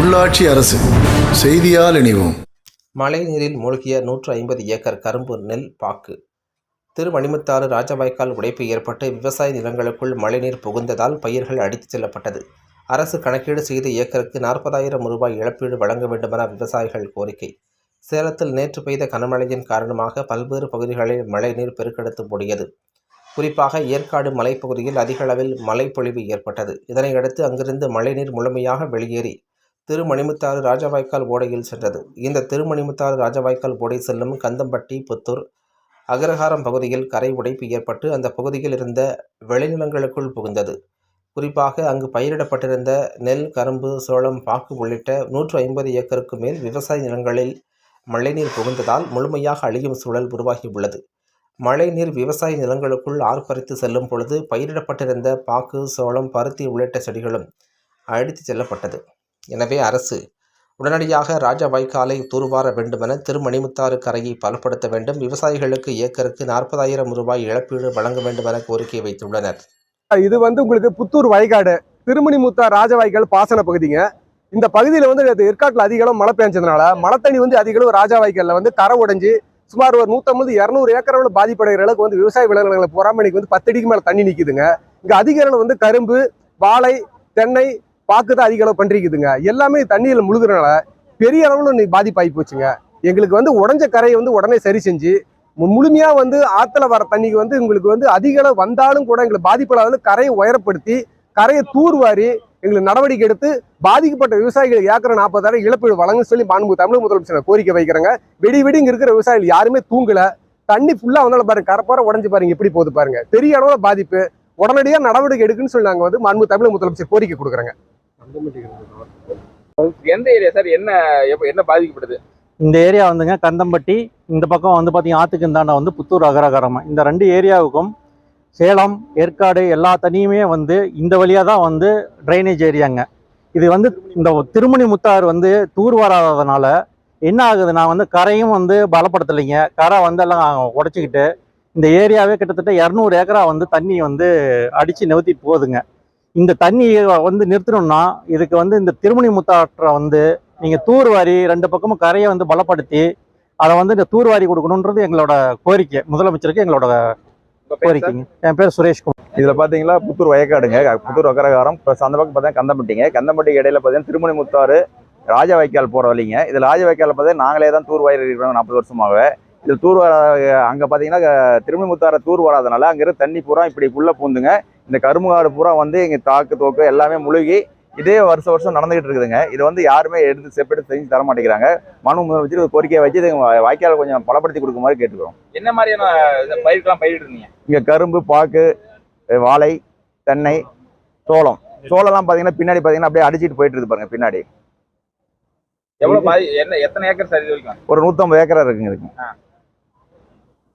உள்ளாட்சி அரசு. செய்தியால் இணைவோம். மழைநீரில் மூழ்கிய நூற்று ஐம்பது ஏக்கர் கரும்பு நெல் பாக்கு. திருமணிமுத்தாறு ராஜவாய்க்கால் உடைப்பு ஏற்பட்டு விவசாய நிலங்களுக்குள் மழைநீர் புகுந்ததால் பயிர்கள் அடித்துச் செல்லப்பட்டது. அரசு கணக்கீடு செய்த ஏக்கருக்கு நாற்பதாயிரம் ரூபாய் இழப்பீடு வழங்க வேண்டுமென விவசாயிகள் கோரிக்கை. சேலத்தில் நேற்று பெய்த கனமழையின் காரணமாக பல்வேறு பகுதிகளில் மழைநீர் பெருக்கெடுத்து ஓடியது குறிப்பாக ஏற்காடு மலைப்பகுதியில் அதிக அளவில் மழைப்பொழிவு ஏற்பட்டது. இதனையடுத்து அங்கிருந்து மழைநீர் முழுமையாக வெளியேறி திருமணிமுத்தாறு ராஜவாய்க்கால் ஓடையில் சென்றது. இந்த திருமணிமுத்தாறு ராஜவாய்க்கால் ஓடை செல்லும் கந்தம்பட்டி புத்தூர் அகரஹாரம் பகுதியில் கரை உடைப்பு ஏற்பட்டு அந்த பகுதியில் இருந்த விளைநிலங்களுக்குள் புகுந்தது. குறிப்பாக அங்கு பயிரிடப்பட்டிருந்த நெல் கரும்பு சோளம் பாக்கு உள்ளிட்ட நூற்று ஐம்பது ஏக்கருக்கு மேல் விவசாய நிலங்களில் மழைநீர் புகுந்ததால் முழுமையாக அழியும் சூழல் உருவாகியுள்ளது மழைநீர் விவசாய நிலங்களுக்குள் ஆர்ப்பரித்து செல்லும் பொழுது பயிரிடப்பட்டிருந்த பாக்கு சோளம் பருத்தி உள்ளிட்ட செடிகளும் அழித்து செல்லப்பட்டது. எனவே அரசு உடனடியாக ராஜ வாய்க்காலை தூர்வார வேண்டுமென திருமணிமுத்தாறு கரையை பலப்படுத்த வேண்டும். விவசாயிகளுக்கு ஏக்கருக்கு நாற்பதாயிரம் ரூபாய் இழப்பீடு வழங்க வேண்டுமென கோரிக்கை வைத்துள்ளனர். இது வந்து உங்களுக்கு புத்தூர் வயக்காடு திருமணிமுத்தார் ராஜவாய்க்கால் பாசன பகுதிங்க. இந்த பகுதியில் வந்து ஏற்காட்டில் அதிக மழை பெஞ்சதுனால மழை தண்ணி வந்து அதிகளவு அளவு வந்து கரை உடைஞ்சு சுமார் ஒரு நூற்றம்பது இரநூறு ஏக்கர் அளவு பாதிப்படைகிற அளவுக்கு வந்து விவசாய விளைநிலங்களை பொறாமணிக்கு வந்து பத்தடிக்கு மேலே தண்ணி நிற்குதுங்க இங்கே அதிக அளவு வந்து கரும்பு வாழை தென்னை பாக்கு தான் அதிக அளவு பண்ணிருக்குதுங்க எல்லாமே தண்ணியில் முழுகிறனால பெரிய அளவில் பாதிப்பாகி போச்சுங்க. எங்களுக்கு வந்து உடஞ்ச கரையை வந்து உடனே சரி செஞ்சு முழுமையாக முழுமையா வந்து ஆத்துல வர தண்ணிக்கு வந்து உங்களுக்கு வந்து அதிக அளவு வந்தாலும் கூட எங்களுக்கு பாதிப்பில்லாத கரையை உயரப்படுத்தி கரையை தூர்வாரி எங்களுக்கு நடவடிக்கை எடுத்து பாதிக்கப்பட்ட விவசாயிகள் ஏக்கர் நாற்பதாயிரம் இழப்பீடு வழங்குன்னு சொல்லி மாண்பு தமிழக முதலமைச்சர் கோரிக்கை வைக்கிறாங்க. வெடி வெடி இங்கே இருக்கிற விவசாயிகள் யாருமே தூங்கல. தண்ணி ஃபுல்லா வந்தாலும் பாருங்க கரப்பார உடஞ்சு பாருங்க எப்படி போகுது பாருங்க. பெரிய அளவுல பாதிப்பு. உடனடியாக நடவடிக்கை எடுக்குன்னு சொல்லி நாங்க வந்து மாண்பு தமிழக முதலமைச்சர் கோரிக்கை கொடுக்குறாங்க. எந்த ஏரியா சார் என்ன என்ன பாதிக்கப்படுது? இந்த ஏரியா வந்துங்க கந்தம்பட்டி இந்த பக்கம் வந்து பார்த்தீங்கன்னா ஆத்துக்கு இந்தாண்ட வந்து புத்தூர் அகரகரம். இந்த ரெண்டு ஏரியாவுக்கும் சேலம் ஏற்காடு எல்லா தனியுமே வந்து இந்த வழியாக தான் வந்து ட்ரைனேஜ் ஏரியாங்க இது வந்து இந்த திருமணி முத்தாறு வந்து தூர் வராததுனால என்ன ஆகுதுன்னா வந்து கரையும் வந்து பலப்படுத்தலைங்க. கரை வந்து எல்லாம் உடச்சிக்கிட்டு இந்த ஏரியாவே கிட்டத்தட்ட இரநூறு ஏக்கரா வந்து தண்ணி வந்து அடித்து நிறுத்திட்டு போகுதுங்க. இந்த தண்ணியை வந்து நிறுத்தணும்னா இதுக்கு வந்து இந்த திருமணி முத்தாற்றை வந்து நீங்கள் தூர்வாரி ரெண்டு பக்கமும் கரையை வந்து பலப்படுத்தி அதை வந்து இந்த தூர்வாரி கொடுக்கணுன்றது எங்களோட கோரிக்கை. முதலமைச்சருக்கு எங்களோட? கோரிக்கைங்க. என் பேர் சுரேஷ்குமார் இதுல பாத்தீங்களா புத்தூர் வயக்காடுங்க. புத்தூர் அக்கரகாரம் ப்ளஸ் அந்த பக்கம் பார்த்தா கந்தம்பட்டிங்க. கந்தம்பட்டிக்கு இடையில பார்த்தீங்கன்னா திருமணி முத்தாறு ராஜ வாய்க்கால் போற வழிங்க. இதுல ராஜ வாய்க்கால் பார்த்தீங்கன்னா நாங்களே தான் தூர் வாரி இருக்கிறோம் நாற்பது வருஷமாவே இது தூர் அங்க பாத்தீங்கன்னா க- திருமணி முத்தார தூர் வராதனால அங்க இருக்க தண்ணி பூரா இப்படி உள்ள பூந்துங்க. இந்த கரும்புகாடு பூரா வந்து இங்க தாக்கு தோக்கு எல்லாமே முழுகி இதே வருஷம் வருஷம் நடந்துகிட்டு இருக்குதுங்க. இது வந்து யாருமே எடுத்து செப்பெடுத்து செஞ்சு தர மாட்டேங்கிறாங்க. மனு முதலமைச்சர் ஒரு கோரிக்கையை வச்சு இது வாய்க்காலை கொஞ்சம் பலப்படுத்தி கொடுக்க மாதிரி கேட்டுக்கிறோம். என்ன மாதிரியான இந்த பயிர்க்கெல்லாம் பயிரிட்டு இருந்தீங்க? இங்க கரும்பு பாக்கு வாழை தென்னை சோளம். சோளம்லாம் பாத்தீங்கன்னா பின்னாடி பாத்தீங்கன்னா அப்படியே அடிச்சிட்டு போயிட்டு இருக்கு பாருங்க பின்னாடி. எவ்வளவு பாதி என்ன எத்தனை ஏக்கர் சார் ஒரு நூத்தம்பது ஏக்கரா இருக்குங்க இதுக்கு. ஆ.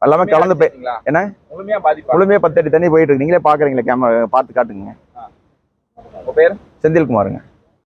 எல்லாமே கலந்து போய்? என்ன? முழுமையா பத்து அடி தண்ணி போயிட்டு இருக்கு நீங்களே பாக்குறீங்களா கேமரா பார்த்து காட்டுங்க. செந்தில்குமாருங்க.